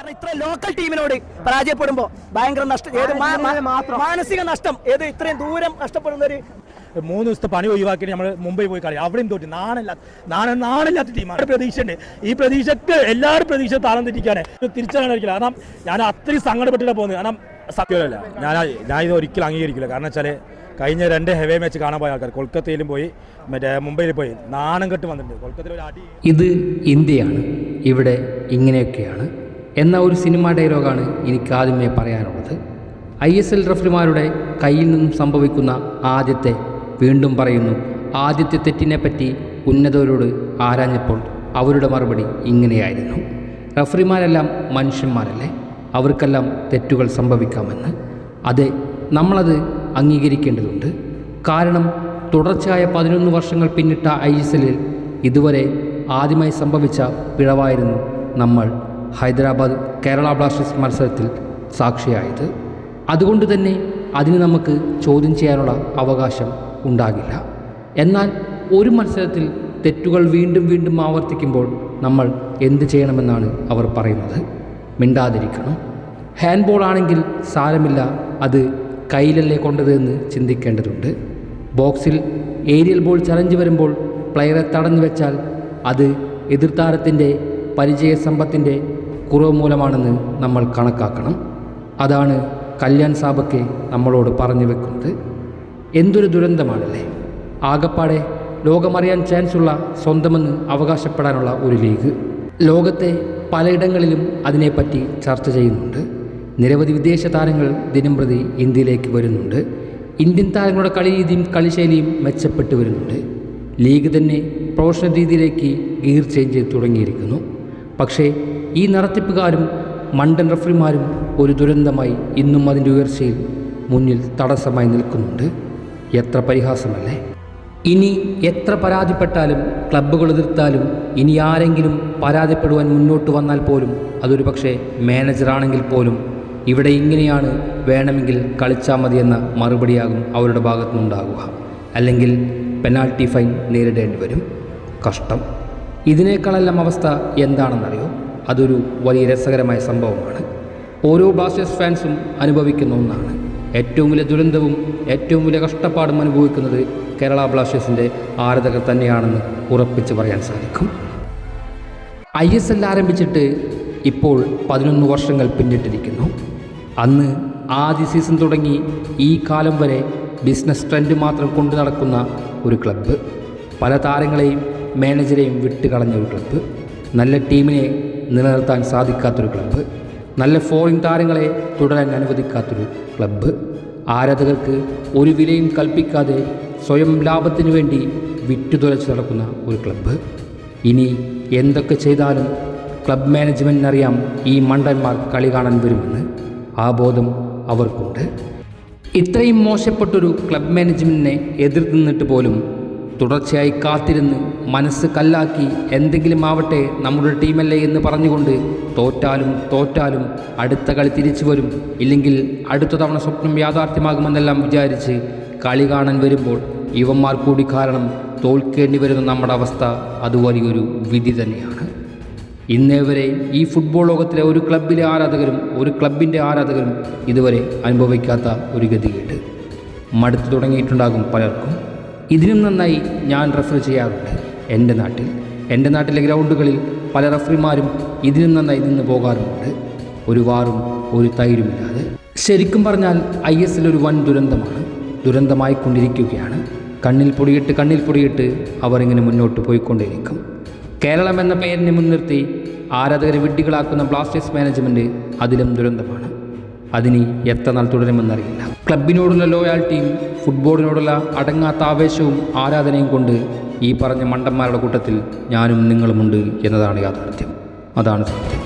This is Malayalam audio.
കാരണം ഇത്ര ലോക്കൽ ടീമിനോട് പരാജയപ്പെടുമ്പോ ഭയങ്കര നഷ്ടം. ഏത് മാനസിക നഷ്ടം. ഏത് ഇത്രയും ദൂരം നഷ്ടപ്പെടുന്ന ഒരു മൂന്ന് ദിവസത്തെ പണി ഒഴിവാക്കി നമ്മൾ മുംബൈ പോയി കളി. അവിടെയും തോറ്റി. നാണല്ല നാണ നാണില്ലാത്ത ടീമാണ് പ്രതീക്ഷയുണ്ട്. ഈ പ്രതീക്ഷക്ക് എല്ലാവരും പ്രതീക്ഷ താളം തെറ്റിക്കാണ്. തിരിച്ചറിയാനായിരിക്കില്ല കാരണം ഞാൻ അത്രയും സങ്കടപ്പെട്ടിട്ട് പോകുന്നത്. കാരണം സത്യമല്ല. ഞാൻ ഞാൻ ഇത് ഒരിക്കലും അംഗീകരിക്കില്ല. കാരണം വെച്ചാൽ കഴിഞ്ഞ രണ്ട് ഹെവേ മാച്ച് കാണാൻ പോയ ആൾക്കാർ കൊൽക്കത്തയിലും പോയി മറ്റേ മുംബൈയിൽ പോയി. നാണം കെട്ട് വന്നിട്ടുണ്ട്. കൊൽക്കത്തയിൽ ഒരു അടി ഇത് ഇന്ത്യയാണ്. ഇവിടെ ഇങ്ങനെയൊക്കെയാണ്. എന്ന ഒരു സിനിമ ഡയലോഗാണ് എനിക്ക് ആദ്യമേ പറയാനുള്ളത്. ഐ എസ് എൽ റഫറിമാരുടെ കയ്യിൽ നിന്നും സംഭവിക്കുന്ന ആദ്യത്തെ വീണ്ടും പറയുന്നു ആദ്യത്തെ തെറ്റിനെപ്പറ്റി ഉന്നതരോട് ആരാഞ്ഞപ്പോൾ അവരുടെ മറുപടി ഇങ്ങനെയായിരുന്നു. റഫറിമാരെല്ലാം മനുഷ്യന്മാരല്ലേ? അവർക്കെല്ലാം തെറ്റുകൾ സംഭവിക്കാമെന്ന്. അതെ നമ്മളത് അംഗീകരിക്കേണ്ടതുണ്ട്. കാരണം തുടർച്ചയായ പതിനൊന്ന് വർഷങ്ങൾ പിന്നിട്ട ഐ എസ് എല്ലിൽ ഇതുവരെ ആദ്യമായി സംഭവിച്ച പിഴവായിരുന്നു നമ്മൾ ഹൈദരാബാദ് കേരള ബ്ലാസ്റ്റേഴ്സ് മത്സരത്തിൽ സാക്ഷിയായത്. അതുകൊണ്ട് തന്നെ അതിന് നമുക്ക് ചോദ്യം ചെയ്യാനുള്ള അവകാശം ഉണ്ടാകില്ല. എന്നാൽ ഒരു മത്സരത്തിൽ തെറ്റുകൾ വീണ്ടും വീണ്ടും ആവർത്തിക്കുമ്പോൾ നമ്മൾ എന്ത് ചെയ്യണമെന്നാണ് അവർ പറയുന്നത്? മിണ്ടാതിരിക്കണം. ഹാൻഡ് ബോൾ ആണെങ്കിൽ സാരമില്ല അത് കയ്യിലല്ലേ കൊണ്ടത് എന്ന് ചിന്തിക്കേണ്ടതുണ്ട്. ബോക്സിൽ ഏരിയൽ ബോൾ ചലഞ്ച് വരുമ്പോൾ പ്ലെയറെ തടഞ്ഞു വെച്ചാൽ അത് എതിർത്താരത്തിന്റെ പരിചയസമ്പത്തിന്റെ കുറവ് മൂലമാണെന്ന് നമ്മൾ കണക്കാക്കണം. അതാണ് കല്യാൺ സാബക്കെ നമ്മളോട് പറഞ്ഞു വെക്കുന്നത്. എന്തൊരു ദുരന്തമാണല്ലേ? ആകപ്പാടെ ലോകമറിയാൻ ചാൻസുള്ള സ്വന്തമെന്ന് അവകാശപ്പെടാനുള്ള ഒരു ലീഗ്. ലോകത്തെ പലയിടങ്ങളിലും അതിനെപ്പറ്റി ചർച്ച ചെയ്യുന്നുണ്ട്. നിരവധി വിദേശ താരങ്ങൾ ദിനം പ്രതി ഇന്ത്യയിലേക്ക് വരുന്നുണ്ട്. ഇന്ത്യൻ താരങ്ങളുടെ കളി രീതിയും കളിശൈലിയും മെച്ചപ്പെട്ടു വരുന്നുണ്ട്. ലീഗ് തന്നെ പ്രൊഫഷണൽ രീതിയിലേക്ക് ഗിയർ ചേഞ്ച് തുടങ്ങിയിരിക്കുന്നു. പക്ഷേ ഈ നടത്തിപ്പുകാരും മണ്ടൻ റഫറിമാരും ഒരു ദുരന്തമായി ഇന്നും അതിന്റെ ഉയർച്ചയിൽ മുന്നിൽ തടസ്സമായി നിൽക്കുന്നുണ്ട്. എത്ര പരിഹാസമല്ലേ? ഇനി എത്ര പരാതിപ്പെട്ടാലും ക്ലബ്ബുകൾ എതിർത്താലും ഇനി ആരെങ്കിലും പരാതിപ്പെടുവാൻ മുന്നോട്ട് വന്നാൽ പോലും അതൊരു പക്ഷേ മാനേജറാണെങ്കിൽ പോലും ഇവിടെ ഇങ്ങനെയാണ് വേണമെങ്കിൽ കളിച്ചാൽ മതി എന്ന മറുപടിയാകും അവരുടെ ഭാഗത്തുനിന്നുണ്ടാകുക അല്ലെങ്കിൽ പെനാൽറ്റി ഫൈൻ നേരിടേണ്ടി വരും. കഷ്ടം. ഇതിനേക്കാളെല്ലാം അവസ്ഥ എന്താണെന്നറിയോ? അതൊരു വലിയ രസകരമായ സംഭവമാണ്. ഓരോ ബ്ലാസ്റ്റേഴ്സ് ഫാൻസും അനുഭവിക്കുന്ന ഒന്നാണ്. ഏറ്റവും വലിയ ദുരന്തവും ഏറ്റവും വലിയ കഷ്ടപ്പാടും അനുഭവിക്കുന്നത് കേരള ബ്ലാസ്റ്റേഴ്സിന്റെ ആരാധകർ തന്നെയാണെന്ന് ഉറപ്പിച്ച് പറയാൻ സാധിക്കും. ഐ എസ് എൽ ആരംഭിച്ചിട്ട് ഇപ്പോൾ പതിനൊന്ന് വർഷങ്ങൾ പിന്നിട്ടിരിക്കുന്നു. അന്ന് ആദ്യ സീസൺ തുടങ്ങി ഈ കാലം വരെ ബിസിനസ് ട്രെൻഡ് മാത്രം കൊണ്ടു നടക്കുന്ന ഒരു ക്ലബ്ബ്. പല താരങ്ങളെയും മാനേജരെയും വിട്ടുകളഞ്ഞ ഒരു ക്ലബ്ബ്. നല്ല ടീമിനെ നിലനിർത്താൻ സാധിക്കാത്തൊരു ക്ലബ്ബ്. നല്ല ഫോറിൻ താരങ്ങളെ തുടരാൻ അനുവദിക്കാത്തൊരു ക്ലബ്ബ്. ആരാധകർക്ക് ഒരു വിലയും കൽപ്പിക്കാതെ സ്വയം ലാഭത്തിനു വേണ്ടി വിറ്റുതുലച്ച് നടക്കുന്ന ഒരു ക്ലബ്ബ്. ഇനി എന്തൊക്കെ ചെയ്താലും ക്ലബ് മാനേജ്മെന്റിനറിയാം ഈ മണ്ടന്മാർ കളി കാണാൻ വരുമെന്ന്. ആ ബോധം അവർക്കുണ്ട്. ഇത്രയും മോശപ്പെട്ടൊരു ക്ലബ് മാനേജ്മെന്റിനെ എതിർത്ത് നിന്നിട്ട് പോലും തുടർച്ചയായി കാത്തിരുന്ന് മനസ്സ് കല്ലാക്കി എന്തെങ്കിലും ആവട്ടെ നമ്മുടെ ടീമല്ലേ എന്ന് പറഞ്ഞുകൊണ്ട് തോറ്റാലും തോറ്റാലും അടുത്ത കളി തിരിച്ചു വരും. ഇല്ലെങ്കിൽ അടുത്ത തവണ സ്വപ്നം യാഥാർത്ഥ്യമാകുമെന്നെല്ലാം വിചാരിച്ച് കളി കാണാൻ വരുമ്പോൾ ഇവന്മാർ കൂടി കാരണം തോൽക്കേണ്ടി വരുന്ന നമ്മുടെ അവസ്ഥ അത് വലിയൊരു വിധി തന്നെയാണ്. ഇന്നേ വരെ ഈ ഫുട്ബോൾ ലോകത്തിലെ ഒരു ക്ലബിലെ ആരാധകരും ഒരു ക്ലബിന്റെ ആരാധകരും ഇതുവരെ അനുഭവിക്കാത്ത ഒരു ഗതികേട്. മടുത്തു തുടങ്ങിയിട്ടുണ്ടാകും പലർക്കും. ഇതിനും നന്നായി ഞാൻ റെഫർ ചെയ്യാറുണ്ട് എന്റെ നാട്ടിൽ എന്റെ നാട്ടിലെ ഗ്രൗണ്ടുകളിൽ പല റഫറിമാരും ഇതിനും നന്നായി നിന്ന് പോകാറുമുണ്ട്. ഒരു വാറും ഒരു തൈരുമില്ലാതെ. ശരിക്കും പറഞ്ഞാൽ ഐ എസ് ഒരു വൻ ദുരന്തമാണ്. ദുരന്തമായി കൊണ്ടിരിക്കുകയാണ് കണ്ണിൽ പൊടിയിട്ട് കണ്ണിൽ പൊടിയിട്ട് അവർ ഇങ്ങനെ മുന്നോട്ട് പോയിക്കൊണ്ടേയിരിക്കും. കേരളം എന്ന പേരിനെ മുൻനിർത്തി ആരാധകരെ വിഡ്ഢികളാക്കുന്ന ബ്ലാസ്റ്റേഴ്സ് മാനേജ്മെന്റ് അതിലും ദുരന്തമാണ്. അതിനി എത്ര നാൾ തുടരുമെന്നറിയില്ല. ക്ലബിനോടുള്ള ലോയാലിറ്റിയും ഫുട്ബോളിനോടുള്ള അടങ്ങാത്ത ആവേശവും ആരാധനയും കൊണ്ട് ഈ പറഞ്ഞ മണ്ടന്മാരുടെ കൂട്ടത്തിൽ ഞാനും നിങ്ങളുമുണ്ട് എന്നതാണ് യാഥാർത്ഥ്യം. അതാണ് സത്യം.